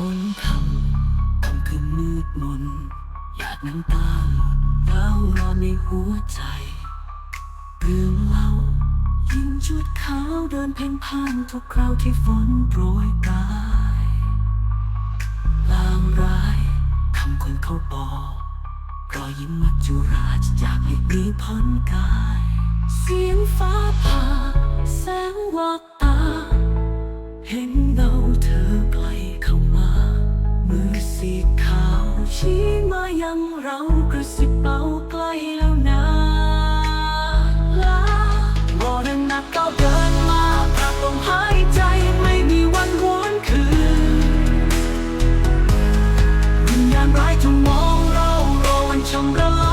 ฝนพรำค่ำคืนมืดมนหยาดน้ำตาหลดเล่ารอนในหัวใจเรื่องเล่ายิ่งชุดขาวเดินเพ่นพ่านทุกคราวที่ฝนโปรยปลายลางร้ายคำคนเขาบอกรอยยิ้มมัจจุราชจากให้ปรีพ้นกาย เสียงฟ้าผ่าแสงวอก งเรากระสิบเบาใกล้แล้วนะลารอนันนักก้าวเดินมาพรักลมหายใจไม่มีวันหวนคืนวิญญาณร้ายจงมองเรารอวันชำระ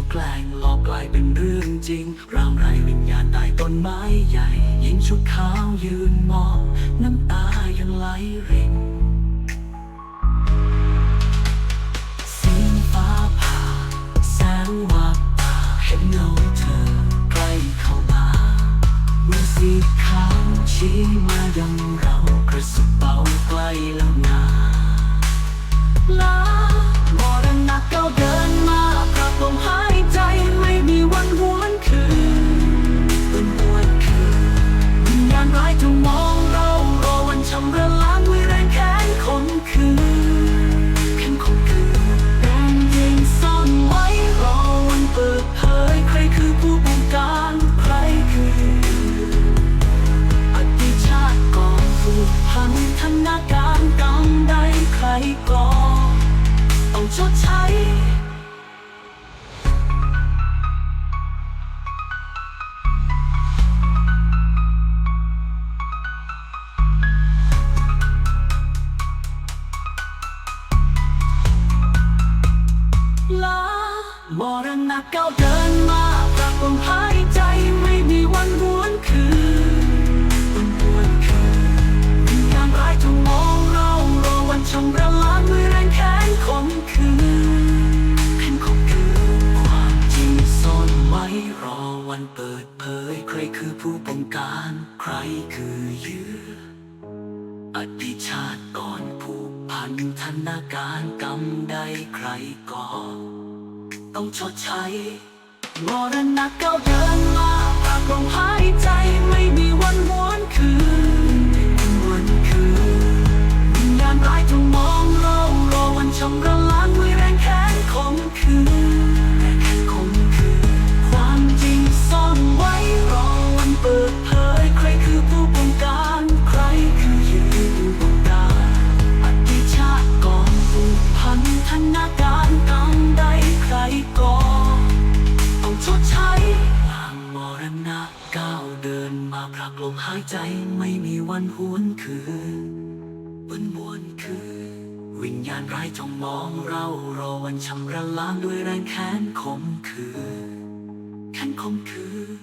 ยวแกล้งหลอกกลายเป็นเรื่องจริงรามไรวิญญาณใต้ต้นไม้ใหญ่หญิงชุดขาวยืนมอง น้ำตายังไหลรินสียงฟ้าผ่าแสงวาบตาเห็นเงาเธอใกล้เข้ามามือสีขาวชี้มายัง ชดใช้ลามรณะก้าวเดินมาปรับลมหายใจไม่มีวัน ย ใครคือผู้บงการ ใครคือเหยื่ออดีตชาติก่อนผูกพันธนาการกรรมใดใครก่อ ต้องชดใช้มรณะก้าวเดินมาปากลมหายใจไม่มีวันหวนคืนวันคืนวิญญาณร้ายจงมองเรารอวันชำระ ลมหายใจไม่มีวันหวนคืนวันบวนคืนวิญญาณร้ายจ้องมองเรารอวันชำระล้างด้วยแรงแค้นคมคืนแค้นคมคืน